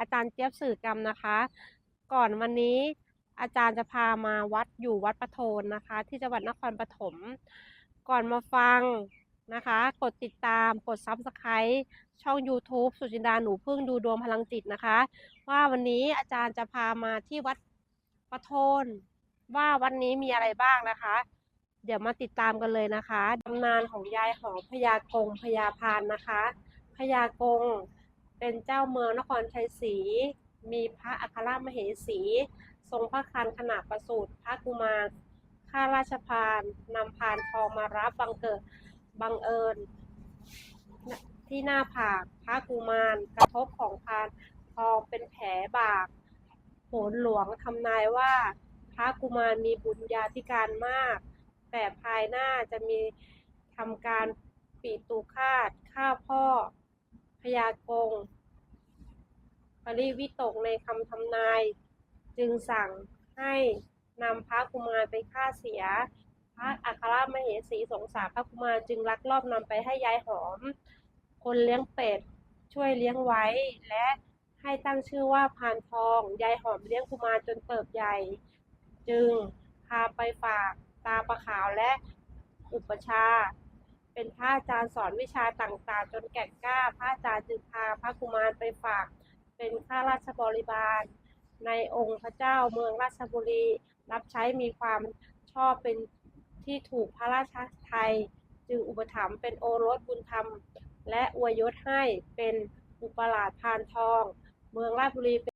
อาจารย์เจี๊ยบสื่อกรรมนะคะ ก่อนวันนี้อาจารย์จะพามาวัดอยู่วัดประโทนนะคะ ที่จังหวัดนครปฐมก่อนมาฟังนะคะ กดติดตามกดซับสไครต์ช่อง YouTube สุจินดาหนูพึ่งดูดวงพลังจิตนะคะ ว่าวันนี้อาจารย์จะพามาที่วัดประโทน ว่าวันนี้มีอะไรบ้างนะคะ เดี๋ยวมาติดตามกันเลยนะคะตำนานของยายหอมพญากงพญาพานนะคะพญากง เป็นเจ้าเมืองนครชัยศรี มีพระอัครมเหสี ทรงพระคันขนาดประสูติพระกุมารข้าราชพานนำพานทองมารับบังเกิดบังเอิญ ที่หน้าผากพระกุมารกระทบของพานทองเป็นแผลบากโหนหลวงทำนายว่า พระกุมารมีบุญญาธิการมาก แต่ภายหน้าจะมีทำการปีตูคาดฆ่า ยากงปริวิตกในคำทำนาย จึงสั่งให้นำพระกุมารไปฆ่าเสีย พระอัครมเหสีสงสารพระกุมารจึงลักลอบนำไปให้ยายหอม คนเลี้ยงเป็ดช่วยเลี้ยงไว้และให้ตั้งชื่อว่าพานทอง ยายหอมเลี้ยงกุมารจนเติบใหญ่ จึงพาไปฝากตาประขาวและอุปชา เป็นพระอาจารย์สอนวิชาต่างๆ จนแก่กล้า พระอาจารย์จึงพาพระกุมารไปฝาก เป็นข้าราชบริบาล ในองค์พระเจ้าเมืองราชบุรี รับใช้มีความชอบเป็นที่ถูกพระราชาไทย จึงอุปถัมภ์เป็นโอรสบุญธรรม และอวยยศให้เป็นอุปราชพานทอง เมืองราชบุรี